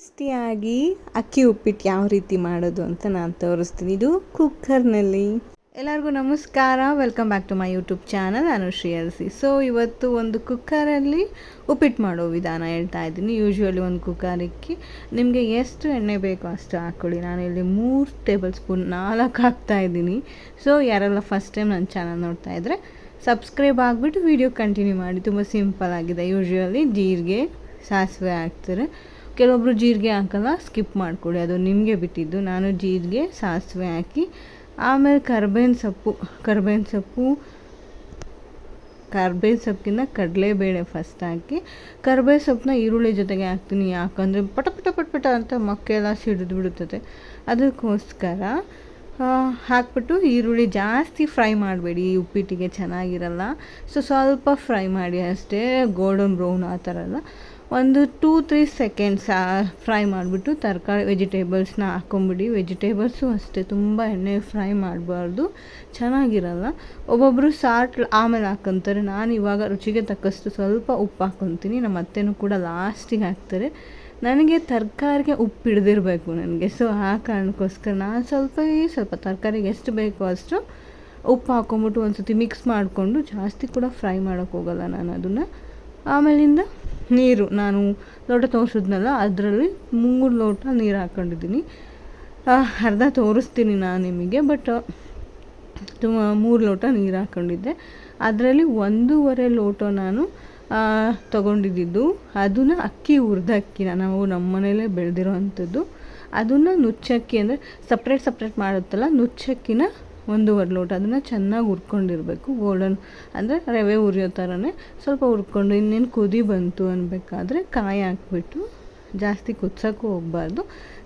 ಟೇಸ್ಟಿಯಾಗಿ ಅಕ್ಕಿ ಉಪ್ಪಿಟ್ಟು ಯಾವ ರೀತಿ ಮಾಡೋದು ಅಂತ ನಾನು ತೋರಿಸ್ತೀನಿ. ಇದು ಕುಕ್ಕರ್ನಲ್ಲಿ. ಎಲ್ಲರಿಗೂ ನಮಸ್ಕಾರ. Welcome back to my YouTube channel ನಾನು ಶ್ರೀಯರ್ಸಿ ಸೊ ಇವತ್ತು ಒಂದು ಕುಕ್ಕರಲ್ಲಿ ಉಪ್ಪಿಟ್ಟು ಮಾಡೋ ವಿಧಾನ ಹೇಳ್ತಾ ಇದ್ದೀನಿ. ಯೂಶ್ವಲಿ ಒಂದು ಕುಕ್ಕರಿಗೆ ನಿಮಗೆ ಎಷ್ಟು ಎಣ್ಣೆ ಬೇಕೋ ಅಷ್ಟು ಹಾಕ್ಕೊಳ್ಳಿ ನಾನು ಇಲ್ಲಿ ಮೂರು ಟೇಬಲ್ ಸ್ಪೂನ್ ನಾಲ್ಕು ಹಾಕ್ತಾ ಇದ್ದೀನಿ. ಸೊ ಯಾರೆಲ್ಲ ಫಸ್ಟ್ ಟೈಮ್ ನನ್ನ ಚಾನಲ್ ನೋಡ್ತಾ ಇದ್ದರೆ ಸಬ್ಸ್ಕ್ರೈಬ್ ಆಗಿಬಿಟ್ಟು ವಿಡಿಯೋ ಕಂಟಿನ್ಯೂ ಮಾಡಿ. ತುಂಬ ಸಿಂಪಲ್ ಆಗಿದೆ. ಯೂಶ್ವಲಿ ಜೀರಿಗೆ, ಸಾಸಿವೆ ಹಾಕ್ತಾರೆ. ಕೆಲವೊಬ್ಬರು ಜೀರಿಗೆ ಹಾಕಲ್ಲ ಸ್ಕಿಪ್ ಮಾಡಿಕೊಡಿ. ಅದು ನಿಮಗೆ ಬಿಟ್ಟಿದ್ದು. ನಾನು ಜೀರಿಗೆ, ಸಾಸಿವೆ ಹಾಕಿ, ಆಮೇಲೆ ಕರ್ಬೇವಿನ ಸೊಪ್ಪು. ಕರ್ಬೇವಿನ ಸೊಪ್ಪು, ಕರ್ಬೇವಿನ ಸೊಪ್ಪಿನ ಕಡಲೆಬೇಳೆ ಫಸ್ಟ್ ಹಾಕಿ ಕರ್ಬೇವು ಸೊಪ್ಪನ್ನ ಈರುಳ್ಳಿ ಜೊತೆಗೆ ಹಾಕ್ತೀನಿ. ಯಾಕಂದರೆ ಪಟ ಪಟ ಪಟ ಪಟ ಅಂತ ಮೊಕ್ಕೆಲ್ಲ ಸಿಡಿದು ಬಿಡುತ್ತದೆ. ಅದಕ್ಕೋಸ್ಕರ ಹಾಕ್ಬಿಟ್ಟು ಈರುಳ್ಳಿ ಜಾಸ್ತಿ ಫ್ರೈ ಮಾಡಬೇಡಿ. ಉಪ್ಪಿಟ್ಟಿಗೆ ಚೆನ್ನಾಗಿರಲ್ಲ. ಸೊ, ಸ್ವಲ್ಪ ಫ್ರೈ ಮಾಡಿ ಅಷ್ಟೇ ಗೋಲ್ಡನ್ ಬ್ರೌನ್ ಆ ಥರ ಎಲ್ಲ. ಒಂದು ಟೂ ತ್ರೀ ಸೆಕೆಂಡ್ಸ್ ಫ್ರೈ ಮಾಡಿಬಿಟ್ಟು ತರಕಾರಿ ವೆಜಿಟೇಬಲ್ಸ್ನ ಹಾಕ್ಕೊಂಬಿಡಿ ವೆಜಿಟೇಬಲ್ಸು ಅಷ್ಟೇ, ತುಂಬ ಎಣ್ಣೆ ಫ್ರೈ ಮಾಡಬಾರ್ದು. ಚೆನ್ನಾಗಿರಲ್ಲ. ಒಬ್ಬೊಬ್ಬರು ಸಾಲ್ಟ್ ಆಮೇಲೆ ಹಾಕೊಂತಾರೆ. ನಾನು ಇವಾಗ ರುಚಿಗೆ ತಕ್ಕಷ್ಟು ಸ್ವಲ್ಪ ಉಪ್ಪು ಹಾಕೊತೀನಿ. ನಮ್ಮ ಅತ್ತೆನೂ ಕೂಡ ಲಾಸ್ಟಿಗೆ ಹಾಕ್ತಾರೆ. ನನಗೆ ತರಕಾರಿಗೆ ಉಪ್ಪು ಹಿಡ್ದಿರಬೇಕು ನನಗೆ. ಸೊ ಆ ಕಾರಣಕ್ಕೋಸ್ಕರ ನಾನು ಸ್ವಲ್ಪ ಸ್ವಲ್ಪ ತರಕಾರಿಗೆ ಎಷ್ಟು ಬೇಕೋ ಅಷ್ಟು ಉಪ್ಪು ಹಾಕ್ಕೊಂಬಿಟ್ಟು ಒಂದು ಸತಿ ಮಿಕ್ಸ್ ಮಾಡಿಕೊಂಡು ಜಾಸ್ತಿ ಕೂಡ ಫ್ರೈ ಮಾಡೋಕ್ಕೋಗಲ್ಲ ನಾನು ಅದನ್ನು. ಆಮೇಲಿಂದ ನೀರು ನಾನು ಲೋಟ ತೋರಿಸಿದ್ನಲ್ಲ, ಅದರಲ್ಲಿ ಮೂರು ಲೋಟ ನೀರು ಹಾಕ್ಕೊಂಡಿದ್ದೀನಿ ಅರ್ಧ ತೋರಿಸ್ತೀನಿ ನಾನು ನಿಮಗೆ ಬಟ್ ತುಂಬ, ಮೂರು ಲೋಟ ನೀರು ಹಾಕ್ಕೊಂಡಿದ್ದೆ ಅದರಲ್ಲಿ ಒಂದೂವರೆ ಲೋಟ ನಾನು ತಗೊಂಡಿದ್ದು. ಅದನ್ನು ಅಕ್ಕಿ ಹುರಿದ ಅಕ್ಕಿನ ನಾವು ನಮ್ಮ ಮನೆಯಲ್ಲೇ ಬೆಳೆದಿರೋ ಅಂಥದ್ದು ಅದನ್ನು ನುಚ್ಚಕ್ಕಿ ಅಂದರೆ ಸಪ್ರೇಟ್ ಸಪ್ರೇಟ್ ಮಾಡುತ್ತಲ್ಲ, ನುಚ್ಚಕ್ಕಿನ ಒಂದೂವರೆ ಲೋಟ ಅದನ್ನು ಚೆನ್ನಾಗಿ ಹುರ್ಕೊಂಡಿರಬೇಕು ಗೋಲ್ಡನ್ ಅಂದರೆ ರವೆ ಉರಿಯೋ ಥರನೇ ಸ್ವಲ್ಪ ಹುರ್ಕೊಂಡು, ಇನ್ನೇನು ಕುದಿ ಬಂತು ಅನ್ಬೇಕಾದ್ರೆ ಕಾಯಿ ಹಾಕ್ಬಿಟ್ಟು ಜಾಸ್ತಿ ಕುದ್ಸೋಕ್ಕೂ ಹೋಗಬಾರ್ದು.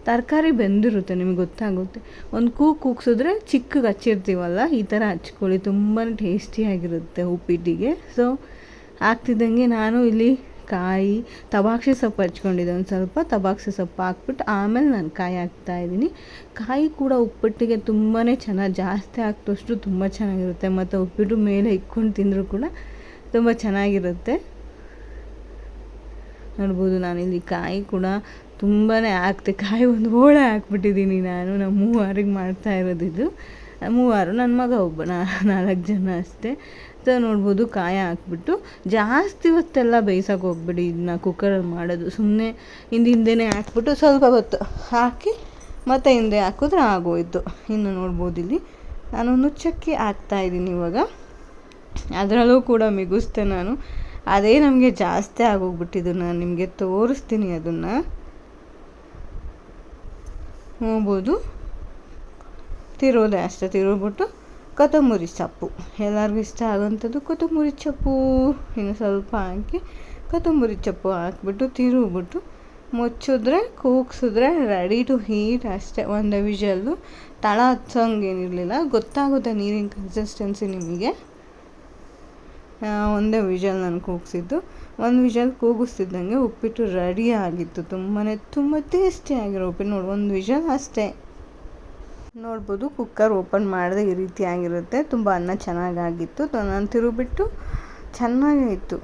ತರಕಾರಿ ಬೆಂದಿರುತ್ತೆ, ನಿಮಗೆ ಗೊತ್ತಾಗುತ್ತೆ. ಒಂದು ಕೂ ಕೂಗ್ಸಿದ್ರೆ ಚಿಕ್ಕಗೆ ಹಚ್ಚಿರ್ತೀವಲ್ಲ, ಈ ಥರ ಹಚ್ಕೊಳ್ಳಿ ತುಂಬಾ ಟೇಸ್ಟಿಯಾಗಿರುತ್ತೆ ಉಪ್ಪಿಟ್ಟಿಗೆ. ಸೊ ಆಗ್ತಿದ್ದಂಗೆ ನಾನು ಇಲ್ಲಿ ಕಾಯಿ ತಬಾಕ್ಷಿ ಸೊಪ್ಪು ಹಚ್ಕೊಂಡಿದ್ದೆ. ಒಂದು ಸ್ವಲ್ಪ ತಬಾಕ್ಷಿ ಸೊಪ್ಪು ಹಾಕ್ಬಿಟ್ಟು ಆಮೇಲೆ ನಾನು ಕಾಯಿ ಹಾಕ್ತಾಯಿದ್ದೀನಿ ಕಾಯಿ ಕೂಡ ಉಪ್ಪಿಟ್ಟಿಗೆ ತುಂಬಾ ಚೆನ್ನಾಗಿ, ಜಾಸ್ತಿ ಹಾಕ್ತಷ್ಟು ತುಂಬ ಚೆನ್ನಾಗಿರುತ್ತೆ. ಮತ್ತು ಉಪ್ಪಿಟ್ಟು ಮೇಲೆ ಇಕ್ಕೊಂಡು ತಿಂದರೂ ಕೂಡ ತುಂಬ ಚೆನ್ನಾಗಿರುತ್ತೆ. ನೋಡ್ಬೋದು ನಾನಿಲ್ಲಿ ಕಾಯಿ ಕೂಡ ತುಂಬಾ ಹಾಕ್ತೆ. ಕಾಯಿ ಒಂದು ಹೋಳೆ ಹಾಕ್ಬಿಟ್ಟಿದ್ದೀನಿ ನಾನು. ನಮ್ಮ ಮೂವಾರಿಗೆ ಮಾಡ್ತಾ ಇರೋದಿದ್ದು ಮೂವರು ನನ್ನ ಮಗ ಒಬ್ಬ ನಾಲ್ಕು ಜನ ಅಷ್ಟೇ. ಸೊ ನೋಡ್ಬೋದು, ಕಾಯ ಹಾಕ್ಬಿಟ್ಟು ಜಾಸ್ತಿ ಹೊತ್ತೆಲ್ಲ ಬೇಯಿಸೋಕೆ ಹೋಗ್ಬಿಡಿ ಇದನ್ನ ಕುಕ್ಕರಲ್ಲಿ ಮಾಡೋದು. ಸುಮ್ಮನೆ ಹಿಂದೆ ಹಿಂದೆನೇ ಹಾಕ್ಬಿಟ್ಟು ಸ್ವಲ್ಪ ಹೊತ್ತು ಹಾಕಿ ಮತ್ತೆ ಹಿಂದೆ ಹಾಕಿದ್ರೆ ಆಗೋಯ್ತು. ಇನ್ನು ನೋಡ್ಬೋದು ಇಲ್ಲಿ. ನಾನು ನುಚ್ಚಕ್ಕಿ ಹಾಕ್ತಾಯಿದ್ದೀನಿ ಇವಾಗ. ಅದರಲ್ಲೂ ಕೂಡ ಮಿಗಿಸ್ತೆ ನಾನು. ಅದೇ ನಮಗೆ ಜಾಸ್ತಿ ಆಗೋಗ್ಬಿಟ್ಟಿದ್ದು. ನಾನು ನಿಮಗೆ ತೋರಿಸ್ತೀನಿ ಅದನ್ನು. ನೋಡ್ಬೋದು. ತಿರೋದೆ ಅಷ್ಟೇ, ತಿರುಗ್ಬಿಟ್ಟು ಕೊತ್ತಂಬರಿ ಸೊಪ್ಪು. ಎಲ್ಲರಿಗೂ ಇಷ್ಟ ಆಗೋಂಥದ್ದು ಕೊತ್ತಂಬರಿ ಸೊಪ್ಪು. ಇನ್ನು ಸ್ವಲ್ಪ ಹಾಕಿ ಕೊತ್ತಂಬರಿ ಸೊಪ್ಪು ಹಾಕ್ಬಿಟ್ಟು ತಿರುಗ್ಬಿಟ್ಟು ಮುಚ್ಚಿದ್ರೆ, ಕೂಗ್ಸಿದ್ರೆ ರೆಡಿ ಟು ಹೀಟ್ ಅಷ್ಟೇ. ಒಂದು ವಿಷಲ್ಲು ತಳ ಹಚ್ಚೋಂಗೇನಿರಲಿಲ್ಲ ಗೊತ್ತಾಗುತ್ತೆ ನೀರಿನ ಕನ್ಸಿಸ್ಟೆನ್ಸಿ ನಿಮಗೆ. ಒಂದೇ ವಿಷಲ್ ನಾನು ಕೂಗಿಸಿದ್ದು. ಒಂದು ವಿಷಲ್ ಕೂಗಿಸ್ತಿದ್ದಂಗೆ ಉಪ್ಪಿಟ್ಟು ರೆಡಿ ಆಗಿತ್ತು. ತುಂಬಾ ತುಂಬ ಟೇಸ್ಟಿಯಾಗಿರೋ ಉಪ್ಪಿಟ್ಟು. ನೋಡಿ, ಒಂದು ವಿಷಲ್ ಅಷ್ಟೇ. ನೋಡ್ಬೋದು ಕುಕ್ಕರ್ ಓಪನ್ ಮಾಡಿದೆ ಈ ರೀತಿ ಆಗಿರುತ್ತೆ. ತುಂಬ ಅನ್ನ ಚೆನ್ನಾಗಾಗಿತ್ತು. ನಾನು ತಿರುಬಿಟ್ಟು ಚೆನ್ನಾಗಿ ಇತ್ತು.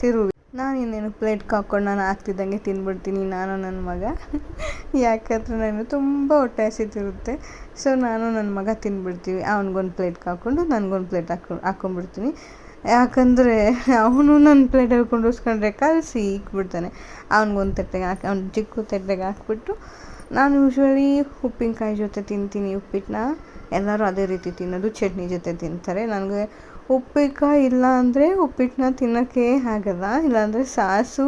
ತಿರುವಿ ನಾನು ಇನ್ನೇನು ಪ್ಲೇಟ್ಗೆ ಹಾಕ್ಕೊಂಡು ನಾನು ಹಾಕ್ತಿದ್ದಂಗೆ ತಿಂದ್ಬಿಡ್ತೀನಿ ನಾನು ನನ್ನ ಮಗ. ಯಾಕಂದರೆ ನಾನು ತುಂಬ ಹೊಟ್ಟೆ ಹಸಿತಿರುತ್ತೆ. ಸೊ ನಾನು ನನ್ನ ಮಗ ತಿಂದ್ಬಿಡ್ತೀವಿ ಅವ್ನಿಗೊಂದು ಪ್ಲೇಟ್ಗೆ ಹಾಕ್ಕೊಂಡು ನನಗೊಂದು ಪ್ಲೇಟ್ ಹಾಕೊಂಡು ಹಾಕ್ಕೊಂಡ್ಬಿಡ್ತೀನಿ. ಯಾಕಂದರೆ ಅವನು ನನ್ನ ಪ್ಲೇಟಲ್ಲಿ ಕುಂಡಿಸ್ಕೊಂಡ್ರೆ ಕಲಸಿ ಇಕ್ಬಿಡ್ತಾನೆ. ಅವ್ನಿಗೊಂದು ತಟ್ಟೆಗೆ ಹಾಕಿ, ಅವ್ನು ಚಿಕ್ಕ ತಟ್ಟೆಗೆ ಹಾಕ್ಬಿಟ್ಟು ನಾನು ಯೂಶ್ವಲಿ ಉಪ್ಪಿನಕಾಯಿ ಜೊತೆ ತಿಂತೀನಿ ಉಪ್ಪಿಟ್ಟನ್ನ ಎಲ್ಲರೂ ಅದೇ ರೀತಿ ತಿನ್ನೋದು, ಚಟ್ನಿ ಜೊತೆ ತಿಂತಾರೆ. ನನಗೆ ಉಪ್ಪಿನಕಾಯಿ ಇಲ್ಲ ಅಂದರೆ ಉಪ್ಪಿಟ್ಟನ್ನ ತಿನ್ನೋಕ್ಕೆ ಆಗಲ್ಲ. ಇಲ್ಲಾಂದರೆ ಸಾಸು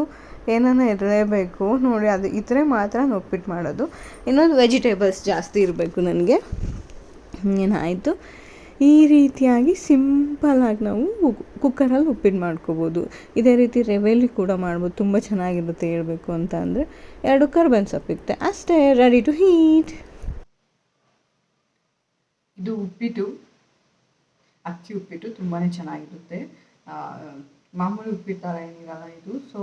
ಏನಾನ ಇರಲೇಬೇಕು. ನೋಡಿ, ಅದು ಇದ್ದರೆ ಮಾತ್ರ ನಾನು ಉಪ್ಪಿಟ್ಟು ಮಾಡೋದು. ಇನ್ನೊಂದು ವೆಜಿಟೇಬಲ್ಸ್ ಜಾಸ್ತಿ ಇರಬೇಕು ನನಗೆ. ಏನಾಯಿತು? ಈ ರೀತಿಯಾಗಿ ಸಿಂಪಲಾಗಿ ನಾವು ಕುಕ್ಕರಲ್ಲಿ ಉಪ್ಪಿಟ್ಟು ಮಾಡ್ಕೋಬೋದು. ಇದೇ ರೀತಿ ರವೆಲಿ ಕೂಡ ಮಾಡ್ಬೋದು. ತುಂಬ ಚೆನ್ನಾಗಿರುತ್ತೆ ಹೇಳಬೇಕು ಅಂತ ಅಂದರೆ ಎರಡು ಕರ್ಬೇವಿನ ಸೊಪ್ಪಿರುತ್ತೆ ಅಷ್ಟೇ ರೆಡಿ ಟು ಹೀಟ್ ಇದು ಉಪ್ಪಿಟ್ಟು, ಅಕ್ಕಿ ಉಪ್ಪಿಟ್ಟು ತುಂಬಾ ಚೆನ್ನಾಗಿರುತ್ತೆ. ಮಾಮೂಲಿ ಉಪ್ಪಿಟ್ಟು ಥರ ಏನಿರಲ್ಲ ಇದು. ಸೊ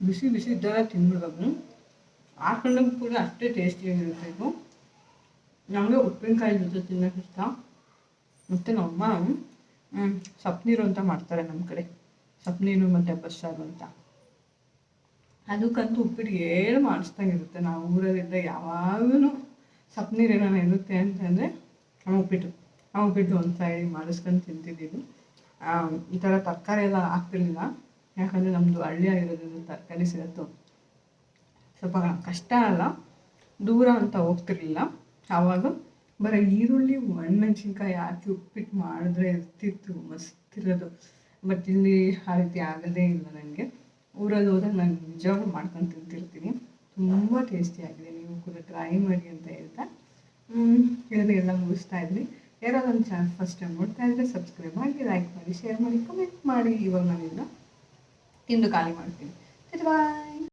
ಬಿಸಿ ಬಿಸಿ ಇದ್ದಾಗ ತಿನ್ಬಿಡೋದು ಹಾಕೊಂಡಾಗ ಕೂಡ ಅಷ್ಟೇ ಟೇಸ್ಟಿಯಾಗಿರುತ್ತೆ ಇದು. ನಮಗೆ ಉಪ್ಪಿನಕಾಯಿ ಜೊತೆ ತಿನ್ನೋಕೆ ಇಷ್ಟ. ಮತ್ತು ನಮ್ಮಮ್ಮ ಸಪ್ನೀರು ನೀರು ಅಂತ ಮಾಡ್ತಾರೆ ನಮ್ಮ ಕಡೆ. ಸಪ್ನೀರು ಮತ್ತು ಬಸ್ಸಾರು ಅಂತ. ಅದಕ್ಕಂತೂ ಉಪ್ಪಿಟ್ಟು ಏನು ಮಾಡಿಸ್ದಂಗಿರುತ್ತೆ ನಾವು ಊರಲ್ಲಿದ್ದ ಯಾವಾಗಲೂ ಸಪ್ನೀರು ಏನೋ ಇರುತ್ತೆ ಅಂತಂದರೆ ನಮ್ಮ ಉಪ್ಪಿಟ್ಟು. ನಮ್ಮ ಉಪ್ಪಿಟ್ಟು ಒಂದು ಸೈಡ್ ಮಾಡಿಸ್ಕೊಂಡು ತಿಂತಿದ್ದೀವಿ. ಈ ಥರ ತರಕಾರಿ ಎಲ್ಲ ಹಾಕ್ತಿರ್ಲಿಲ್ಲ. ಯಾಕಂದರೆ ನಮ್ಮದು ಹಳ್ಳಿ ಆಗಿರೋದ್ರಿಂದ ತರಕಾರಿ ಸಿಗತ್ತು. ಸ್ವಲ್ಪ ಕಷ್ಟ ಅಲ್ಲ. ದೂರ ಅಂತ ಹೋಗ್ತಿರ್ಲಿಲ್ಲ. ಆವಾಗ ಬರೀ ಈರುಳ್ಳಿ ಒಣಮೆಣ್ಸಿನ್ಕಾಯಿ ಹಾಕಿ ಉಪ್ಪಿಟ್ಟು ಮಾಡಿದ್ರೆ ಇರ್ತಿತ್ತು, ಮಸ್ತ್ ಇರೋದು. ಬಟ್ ಇಲ್ಲಿ ಆ ರೀತಿ ಆಗೋದೇ ಇಲ್ಲ ನನಗೆ ಊರಲ್ಲಿ ಹೋದಾಗ ನಾನು ನಿಜವಾಗ್ಲೂ ಮಾಡ್ಕೊಂಡು ತಿಂತಿರ್ತೀನಿ. ತುಂಬ ಟೇಸ್ಟಿಯಾಗಿದೆ ನೀವು ಕೂಡ ಟ್ರೈ ಮಾಡಿ ಅಂತ ಹೇಳ್ತಾ. ಹೇಳಿದ್ರೆ ಮುಗಿಸ್ತಾ ಇದ್ವಿ. ಯಾರಾದ್ರು ಒಂದು ಚಾನಲ್ ಫಸ್ಟ್ ಟೈಮ್ ನೋಡ್ತಾ ಇದ್ದರೆ ಸಬ್ಸ್ಕ್ರೈಬ್ ಮಾಡಿ ಲೈಕ್ ಮಾಡಿ ಶೇರ್ ಮಾಡಿ ಕಮೆಂಟ್ ಮಾಡಿ. ಇವಾಗ ನಾನಿಲ್ಲ ತಿಂದು ಖಾಲಿ ಮಾಡ್ತೀನಿ. ಬಾಯ್